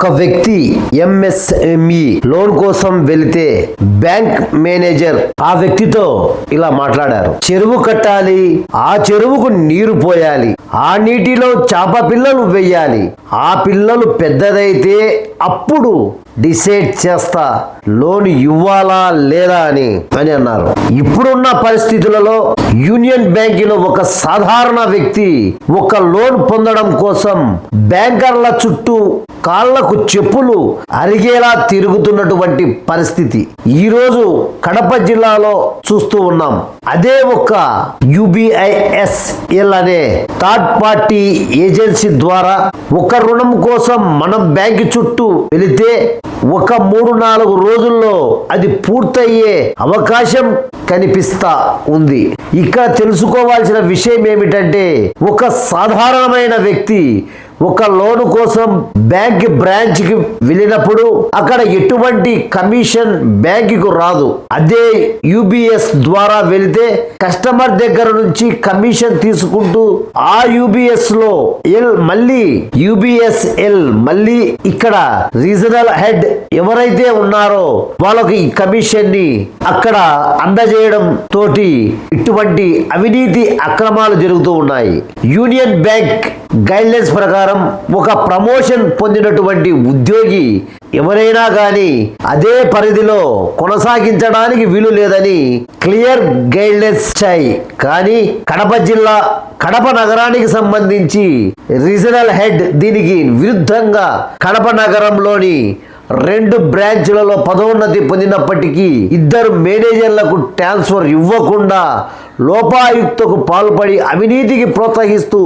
ఒక వ్యక్తి MSME loan కోసం వెళితే బ్యాంక్ మేనేజర్ ఆ వ్యక్తితో ఇలా మాట్లాడారు. చెరువు కట్టాలి. ఆ చెరువుకు నీరు పోయాలి. ఆ నీటిలో చేప పిల్లలు వెయ్యాలి ఆ పిల్లలు పెద్దదైతే అప్పుడు డిసైడ్ చేస్తా లోన్ ఇవ్వాలా లేదా అని అని అన్నారు. ఇప్పుడున్న పరిస్థితులలో యూనియన్ బ్యాంకులో ఒక సాధారణ వ్యక్తి ఒక లోన్ పొందడం కోసం బ్యాంకర్ల చుట్టూ కాళ్ళకు చెప్పులు అరిగేలా తిరుగుతున్నటువంటి పరిస్థితి. ఈరోజు కడప జిల్లాలో చూస్తూ ఉన్నాం. అదే ఒక యుబిఐఎస్ఎల్ అనే థర్డ్ పార్టీ ఏజెన్సీ ద్వారా ఒక రుణం కోసం మనం బ్యాంకు చుట్టూ వెళితే ఒక మూడు నాలుగు రోజుల్లో అది పూర్తయ్యే అవకాశం కనిపిస్తా ఉంది. ఇక్కడ తెలుసుకోవాల్సిన విషయం ఏమిటంటే ఒక సాధారణమైన వ్యక్తి ఒక లోను కోసం బ్యాంక్ బ్రాంచ్కి వెళ్ళినప్పుడు అక్కడ ఎటువంటి కమిషన్ బ్యాంకుకు రాదు. అదే యూబీఎస్ ద్వారా వెళితే కస్టమర్ దగ్గర నుంచి కమిషన్ తీసుకుంటూ ఆ యూబిఎస్లో ఎల్ మళ్ళీ యూబిఎస్ ఎల్ మళ్ళీ ఇక్కడ రీజనల్ హెడ్ ఎవరైతే ఉన్నారో వాళ్ళకి ఈ కమిషన్ని అక్కడ అందజేయడం తోటి ఇటువంటి అవినీతి అక్రమాలు జరుగుతూ ఉన్నాయి. యూనియన్ బ్యాంక్ గైడ్లైన్స్ ప్రకారం ఒక ప్రమోషన్ పొందినటువంటి ఉద్యోగి ఎవరైనా కానీ అదే పరిధిలో కొనసాగించడానికి వీలు లేదని క్లియర్ గైడ్లైన్స్ ఇచ్చాయి. కానీ కడప జిల్లా కడప నగరానికి సంబంధించి రీజనల్ హెడ్ దీనికి విరుద్ధంగా కడప నగరంలోని రెండు బ్రాంచ్లలో పదోన్నతి పొందినప్పటికీ ఇద్దరు మేనేజర్లకు ట్రాన్స్ఫర్ ఇవ్వకుండా లోపాయుక్తకు పాల్పడి అవినీతికి ప్రోత్సహిస్తూ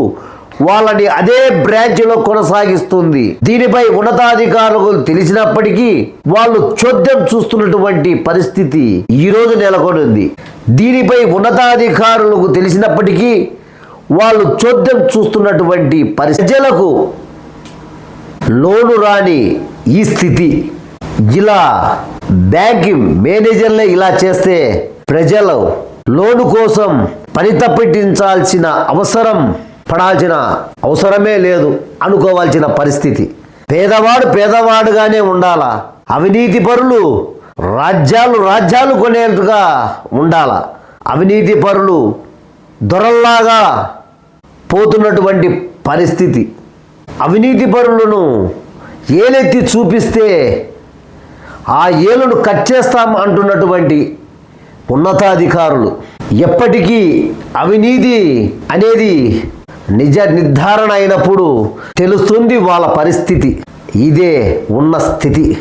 వాళ్ళని అదే బ్రాంచ్లో కొనసాగిస్తుంది. దీనిపై ఉన్నతాధికారులకు తెలిసినప్పటికీ వాళ్ళు చోద్యం చూస్తున్నటువంటి పరిస్థితి ఈరోజు రోజు నెలకొని ఉంది దీనిపై ఉన్నతాధికారులకు తెలిసినప్పటికీ వాళ్ళు చోద్యం చూస్తున్నటువంటి ప్రజలకు లోను రాని ఈ స్థితి. ఇలా బ్యాంకింగ్ మేనేజర్లే ఇలా చేస్తే ప్రజలు లోను కోసం పరితపించాల్సిన అవసరం పడాల్సిన అవసరమే లేదు అనుకోవాల్సిన పరిస్థితి. పేదవాడు పేదవాడుగానే ఉండాలా? అవినీతి పరులు రాజ్యాలు రాజ్యాలు కొనేట్టుగా ఉండాలా? అవినీతి పరులు దొరల్లాగా పోతున్నటువంటి పరిస్థితి. అవినీతి పరులను ఏలెత్తి చూపిస్తే ఆ ఏలును కట్ చేస్తాం అంటున్నటువంటి ఉన్నతాధికారులు. ఎప్పటికీ అవినీతి అనేది నిజ నిర్ధారణ అయినప్పుడు తెలుస్తుంది వాళ్ళ పరిస్థితి. ఇదే ఉన్న స్థితి.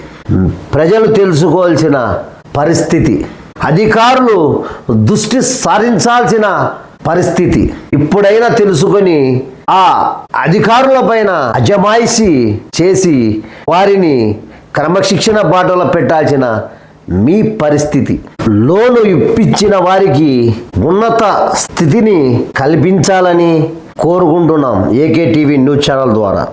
ప్రజలు తెలుసుకోవాల్సిన పరిస్థితి. అధికారులు దృష్టి సారించాల్సిన పరిస్థితి. ఇప్పుడైనా తెలుసుకొని ఆ అధికారుల పైన అజమాయిషి చేసి వారిని క్రమశిక్షణ బాటలో పెట్టాల్సిన మీ పరిస్థితి. లోను ఇప్పించిన వారికి ఉన్నత స్థితిని కల్పించాలని కోరుకుంటున్నాం. ఏకే టీవీ న్యూస్ ఛానల్ ద్వారా.